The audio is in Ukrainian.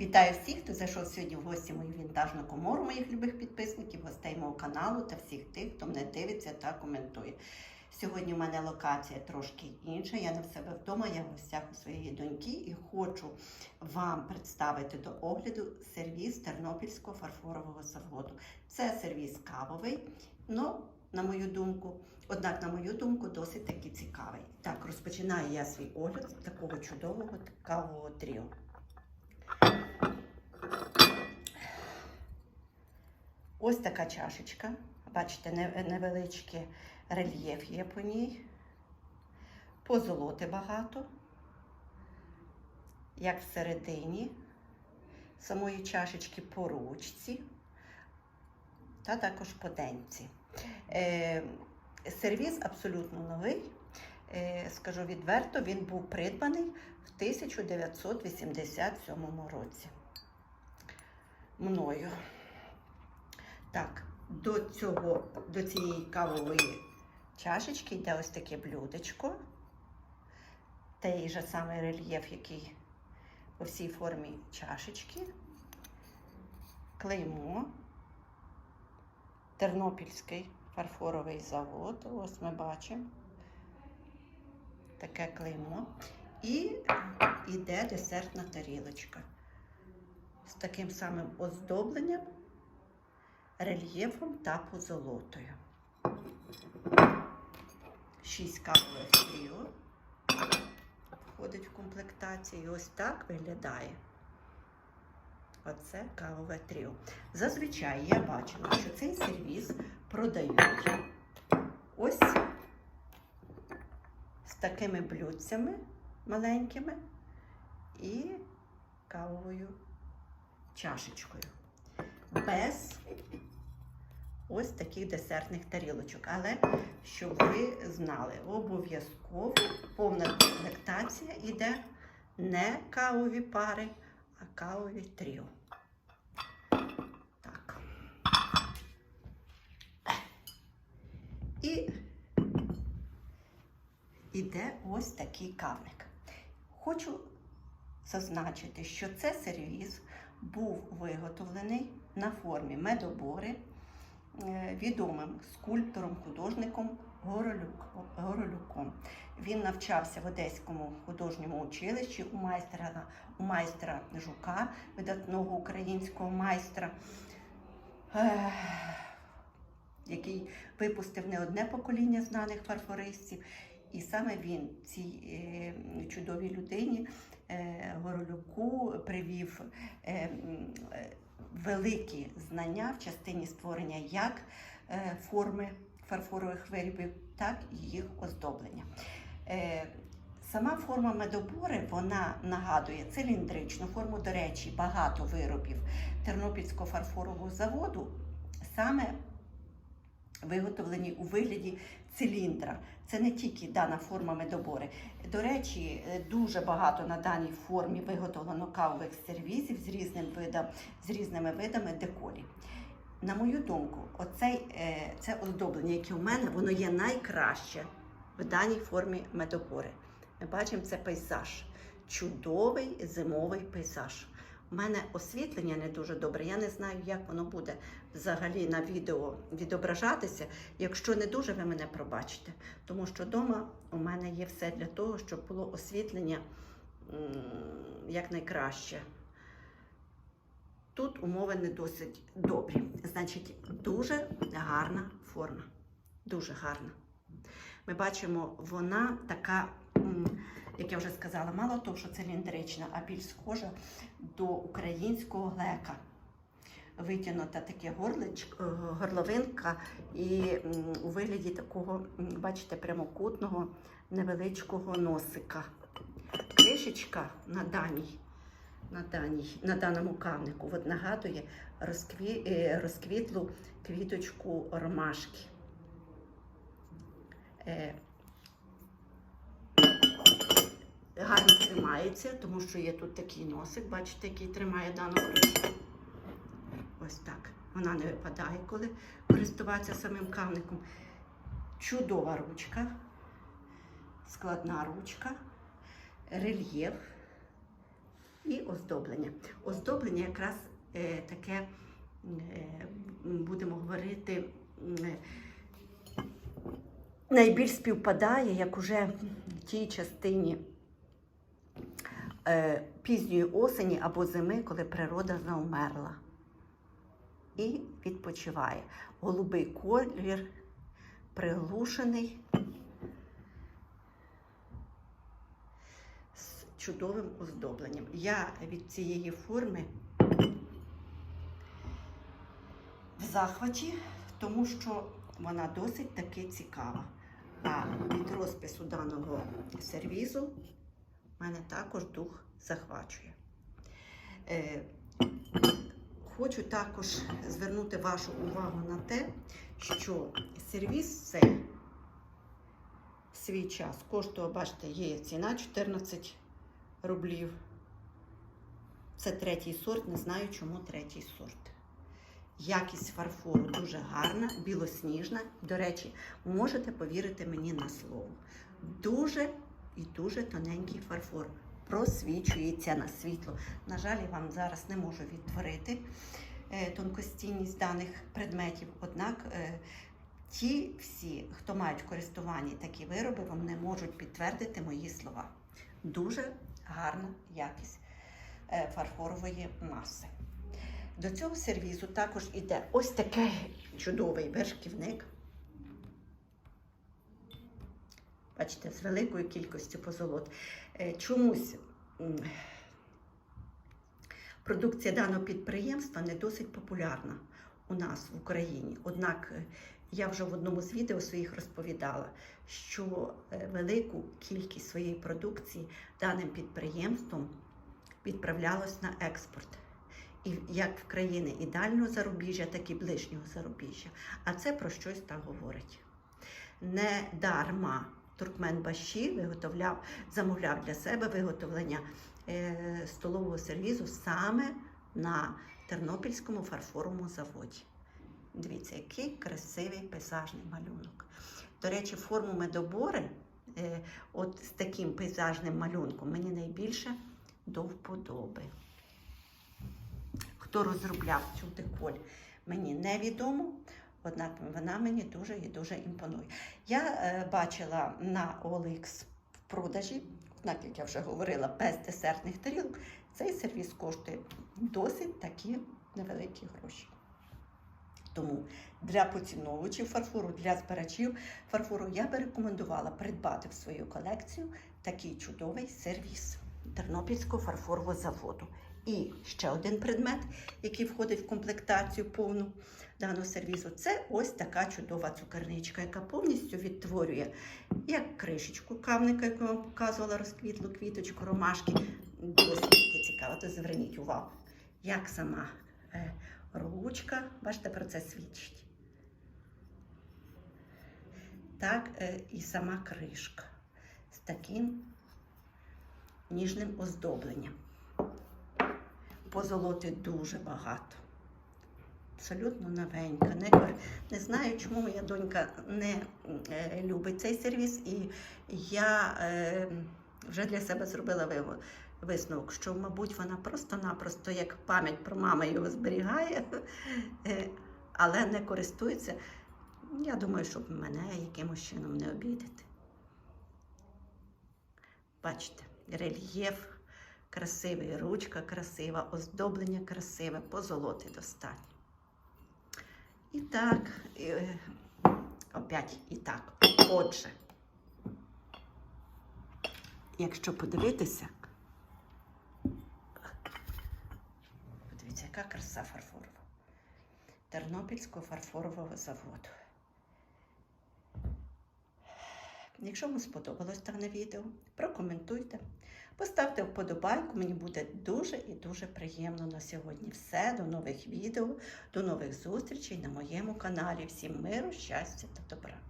Вітаю всіх, хто зайшов сьогодні в гості в мою вінтажну комору моїх любих підписників, гостей мого каналу та всіх тих, хто мене дивиться та коментує. Сьогодні у мене локація трошки інша. Я в себе вдома, я в гостях у своєї доньки і хочу вам представити до огляду сервіс Тернопільського фарфорового заводу. Це сервіс кавовий, ну, на мою думку, однак, на мою думку, досить таки цікавий. Так, розпочинаю я свій огляд з такого чудового кавового тріо. Ось така чашечка. Бачите, невеличкий рельєф є по ній. Позолоти багато. Як всередині самої чашечки по ручці та також по денці. Е, сервіс абсолютно новий. Е, скажу відверто, він був придбаний в 1987 році мною. Так, до, цього, до цієї кавової чашечки йде ось таке блюдечко. Той же самий рельєф, який по всій формі чашечки. Клеймо. Тернопільський фарфоровий завод. Ось ми бачимо. Таке клеймо. І йде десертна тарілочка з таким самим оздобленням, рельєфом та позолотою. Шість кавових тріо входить в комплектацію. І ось так виглядає. Оце кавове тріо. Зазвичай я бачила, що цей сервіс продають ось з такими блюдцями маленькими і кавовою чашечкою. Без ось таких десертних тарілочок. Але щоб ви знали, обов'язково повна комплектація йде не кавові пари, а кавові тріо. Так. І іде ось такий кавник. Хочу зазначити, що це сервіс був виготовлений на формі медобори відомим скульптором, художником Горолюк- Горолюком. Він навчався в Одеському художньому училищі у майстра, у майстра Жука, видатного українського майстра, е, який випустив не одне покоління знаних фарфористів. І саме він цій е, чудовій людині е, Горолюку привів е, е, великі знання в частині створення як е, форми фарфорових виробів, так і їх оздоблення. Е, Сама форма медобори вона нагадує циліндричну форму. До речі, багато виробів Тернопільського фарфорового заводу саме виготовлені у вигляді циліндра. Це не тільки дана форма медобори. До речі, е, дуже багато на даній формі виготовлено кавових сервізів з різним видом, з різними видами декорів. На мою думку, оцей, е, це оздоблення, яке у мене, воно є найкраще в даній формі медобори. Ми бачимо це пейзаж. Чудовий зимовий пейзаж. У мене освітлення не дуже добре. Я не знаю, як воно буде взагалі на відео відображатися. Якщо не дуже, ви мене пробачите. Тому що вдома у мене є все для того, щоб було освітлення якнайкраще. Тут умови не досить добрі. Значить, дуже гарна форма. Дуже гарна. Ми бачимо, вона така, як я вже сказала, мало того, що циліндрична, а більш схожа до українського глека. Витягнута таке горлич, е, горловинка і у вигляді такого, бачите, прямокутного невеличкого носика. Кришечка на даній, на даній, на даному кавнику от нагадує розкві, е, розквітлу квіточку ромашки. Е, гарно тримається, тому що є тут такий носик, бачите, який тримає дану кришку. Ось так. Вона не випадає, коли користуватися самим кавником. Чудова ручка, складна ручка, рельєф і оздоблення. Оздоблення якраз е, таке, е, будемо говорити, е, найбільш співпадає, як уже в тій частині пізньої осені або зими, коли природа заумерла. І відпочиває. Голубий колір, приглушений. з чудовим оздобленням. Я від цієї форми в захваті, тому що вона досить таки цікава. А від розпису даного сервізу мене також дух захвачує. Е, Хочу також звернути вашу увагу на те, що сервіз цей свій час коштував, бачите, є ціна 14 рублів. Це третій сорт, не знаю, чому третій сорт. Якість фарфору дуже гарна, білосніжна. До речі, можете повірити мені на слово. Дуже і дуже тоненький фарфор. Просвічується на світло. На жаль, я вам зараз не можу відтворити е, тонкостійність даних предметів. Однак е, ті всі, хто мають в користуванні такі вироби, вони можуть підтвердити мої слова. Дуже гарна якість е, фарфорової маси. До цього сервізу також іде ось такий чудовий вершківник. Бачите, з великою кількістю позолот. Е, Чомусь продукція даного підприємства не досить популярна у нас в Україні. Однак е, я вже в одному з відео своїх розповідала, що е, велику кількість своєї продукції даним підприємством відправлялось на експорт. І як в країни і зарубіжжя, так і ближнього зарубіжжя. А це про щось так говорить. Не дарма Туркменбаші виготовляв, замовляв для себе виготовлення е, столового сервізу саме на Тернопільському фарфоровому заводі. Дивіться, який красивий пейзажний малюнок. До речі, форму медобори, е, от з таким пейзажним малюнком, мені найбільше до вподоби. Хто розробляв цю деколь, мені невідомо. Однак вона мені дуже і дуже імпонує. Я е, бачила на OLX в продажі, однак, як я вже говорила, без десертних тарілок, цей сервіс коштує досить такі невеликі гроші. Тому для поціновувачів фарфору, для збирачів фарфору я би рекомендувала придбати в свою колекцію такий чудовий сервіс Тернопільського фарфорового заводу. І ще один предмет, який входить в комплектацію повну даного сервізу, це ось така чудова цукерничка, яка повністю відтворює як кришечку кавника, яку я вам показувала, розквітлу квіточку, ромашки. Досить цікаво, то зверніть увагу, як сама е, ручка, бачите, про це свідчить. Так, е, і сама кришка з таким ніжним оздобленням. Позолоти дуже багато. Абсолютно новенька. Не, не знаю, чому моя донька не е, любить цей сервіс, і я е, вже для себе зробила висновок, що, мабуть, вона просто-напросто як пам'ять про маму його зберігає, е, але не користується. Я думаю, щоб мене якимось чином не обідати. Бачите, рельєф красивий, ручка красива, оздоблення красиве, позолоти достатньо. І так, е, опять і так. Отже, якщо подивитися, подивіться, яка краса фарфорова. Тернопільського фарфорового заводу. Якщо вам сподобалось дане відео, прокоментуйте, поставте вподобайку, мені буде дуже і дуже приємно на сьогодні. Все, до нових відео, до нових зустрічей на моєму каналі. Всім миру, щастя та добра!